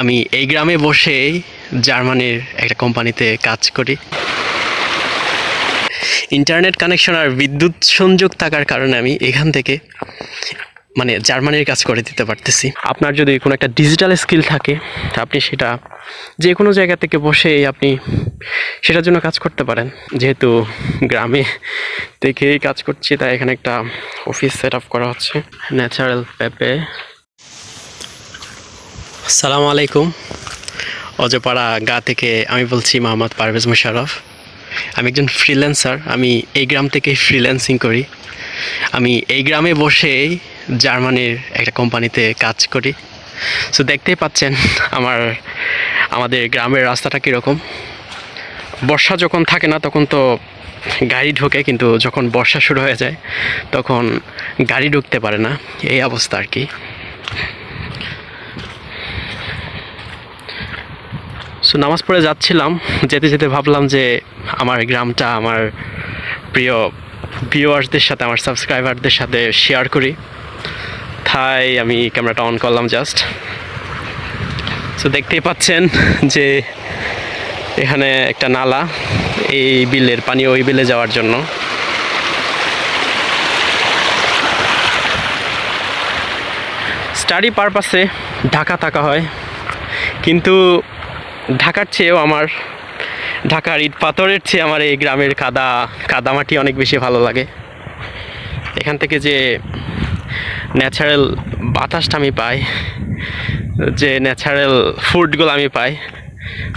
আমি এই গ্রামে বসেই জার্মানির একটা কোম্পানিতে কাজ করি। ইন্টারনেট কানেকশন আর বিদ্যুৎ সংযোগ থাকার কারণে আমি এখান থেকে মানে জার্মানির কাজ করে দিতে পারতেছি। আপনার যদি কোনো একটা ডিজিটাল স্কিল থাকে, আপনি সেটা যে কোনো জায়গা থেকে বসে আপনি সেটার জন্য কাজ করতে পারেন। যেহেতু গ্রামে থেকেই কাজ করছি, তাই এখানে একটা অফিস সেট আপ করা হচ্ছে। ন্যাচারাল পেপে সালামু আলাইকুম। অজপাড়া গা থেকে আমি বলছি মোহাম্মদ পারভেজ মুশারফ আমি একজন ফ্রিল্যান্সার আমি এই গ্রাম থেকে ফ্রিল্যান্সিং করি। আমি এই গ্রামে বসেই জার্মানির একটা কোম্পানিতে কাজ করি। সো দেখতেই পাচ্ছেন আমার, আমাদের গ্রামের রাস্তাটা কীরকম। বর্ষা যখন থাকে না, তখন তো গাড়ি ঢোকে, কিন্তু যখন বর্ষা শুরু হয়ে যায়, তখন গাড়ি ঢুকতে পারে না। এই অবস্থা আর কি। সো নামাজ পড়ে যাচ্ছিলাম, যেতে যেতে ভাবলাম যে আমার গ্রামটা আমার প্রিয় ভিউয়ার্সদের সাথে, আমার সাবস্ক্রাইবারদের সাথে শেয়ার করি। তাই আমি ক্যামেরাটা অন করলাম জাস্ট সো দেখতেই পাচ্ছেন যে এখানে একটা নালা, এই বিলের পানি ওই বিলে যাওয়ার জন্য। স্টাডি পারপাসে ঢাকা থাকা হয়। কিন্তু ঢাকার চেয়েও আমার, ঢাকার ইট পাথরের চেয়ে আমার এই গ্রামের কাদা, কাদামাটি অনেক বেশি ভালো লাগে। এখান থেকে যে ন্যাচারাল বাতাসটা আমি পাই, যে ন্যাচারাল ফুডগুলো আমি পাই,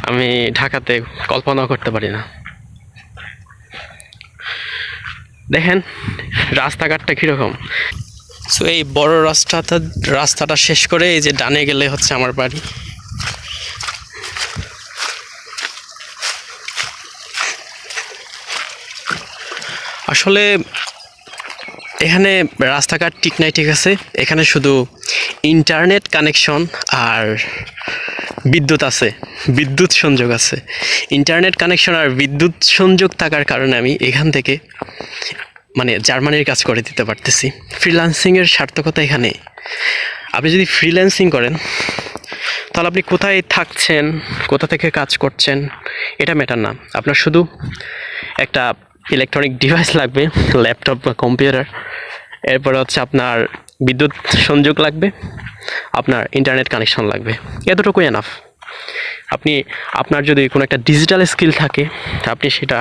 আমি ঢাকাতে কল্পনাও করতে পারি না। দেখেন, রাস্তাঘাটটা কীরকম। সো এই বড় রাস্তাটা রাস্তাটা শেষ করে এই যে ডানে গেলে হচ্ছে আমার বাড়ি। আসলে এখানে রাস্তাঘাট ঠিক নাই, ঠিক আছে। এখানে শুধু ইন্টারনেট কানেকশন আর বিদ্যুৎ আছে, বিদ্যুৎ সংযোগ আছে। ইন্টারনেট কানেকশন আর বিদ্যুৎ সংযোগ থাকার কারণে আমি এখান থেকে মানে জার্মানির কাজ করে দিতে পারতেছি। ফ্রিল্যান্সিংয়ের সার্থকতা এখানে। আপনি যদি ফ্রিল্যান্সিং করেন, তাহলে আপনি কোথায় থাকছেন, কোথা থেকে কাজ করছেন, এটা ম্যাটার না। আপনার শুধু একটা ইলেকট্রনিক ডিভাইস লাগবে ল্যাপটপ বা কম্পিউটার এরপরে হচ্ছে আপনার বিদ্যুৎ সংযোগ লাগবে, আপনার ইন্টারনেট কানেকশন লাগবে। এতটুকুই এনাফ আপনি, আপনার যদি কোনো একটা ডিজিটাল স্কিল থাকে, আপনি সেটা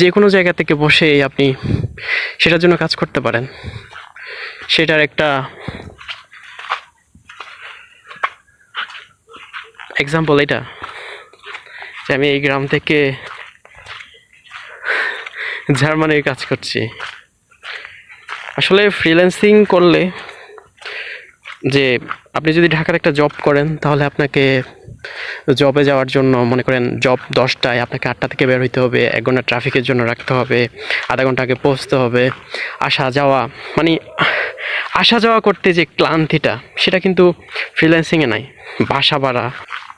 যে কোনো জায়গা থেকে বসেই আপনি সেটার জন্য কাজ করতে পারেন। সেটার একটা এক্সাম্পল এটা, যে আমি এই গ্রাম থেকে জার্মানির কাজ করছি। আসলে ফ্রিল্যান্সিং করলে যে আপনি যদি ঢাকার একটা জব করেন, তাহলে আপনাকে জবে যাওয়ার জন্য মনে করেন জব দশটায় আপনাকে আটটা থেকে বের হইতে হবে, এক ঘণ্টা ট্রাফিকের জন্য রাখতে হবে, আধা ঘণ্টা আগে পৌঁছতে হবে। আসা যাওয়া মানে আসা যাওয়া করতে যে ক্লান্তিটা, সেটা কিন্তু ফ্রিল্যান্সিংয়ে নাই। বাসা ভাড়া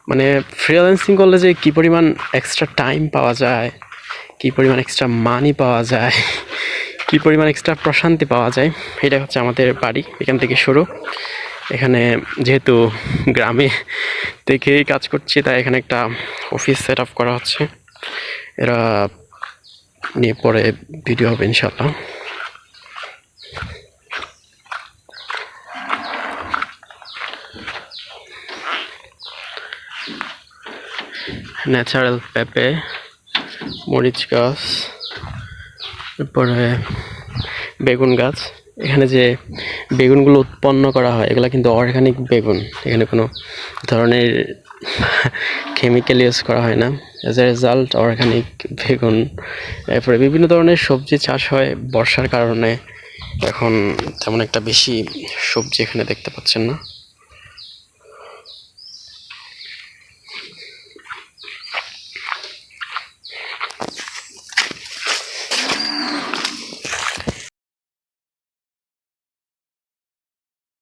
মানে ফ্রিল্যান্সিং করলে যে কী পরিমাণ এক্সট্রা টাইম পাওয়া যায় কী পরিমাণ এক্সট্রা মানি পাওয়া যায়, কী পরিমাণ এক্সট্রা প্রশান্তি পাওয়া যায় এটা হচ্ছে আমাদের বাড়ি, এখান থেকে শুরু। এখানে যেহেতু গ্রামে থেকেই কাজ করছি, তাই এখানে একটা অফিস সেট আপ করা হচ্ছে। এরা নিয়ে পরে ভিডিও হবে ইনশাল্লাহ ন্যাচারাল পেঁপে মরিচ গাছ তারপরে বেগুন গাছ। এখানে যে বেগুনগুলো উৎপন্ন করা হয়, এগুলো কিন্তু অর্গানিক বেগুন। এখানে কোনো ধরনের কেমিক্যাল ইউজ করা হয় না। অ্যাজ এ রেজাল্ট অর্গানিক বেগুন। এরপরে বিভিন্ন ধরনের সবজি চাষ হয়। বর্ষার কারণে এখন তেমন একটা বেশি সবজি এখানে দেখতে পাচ্ছেন না।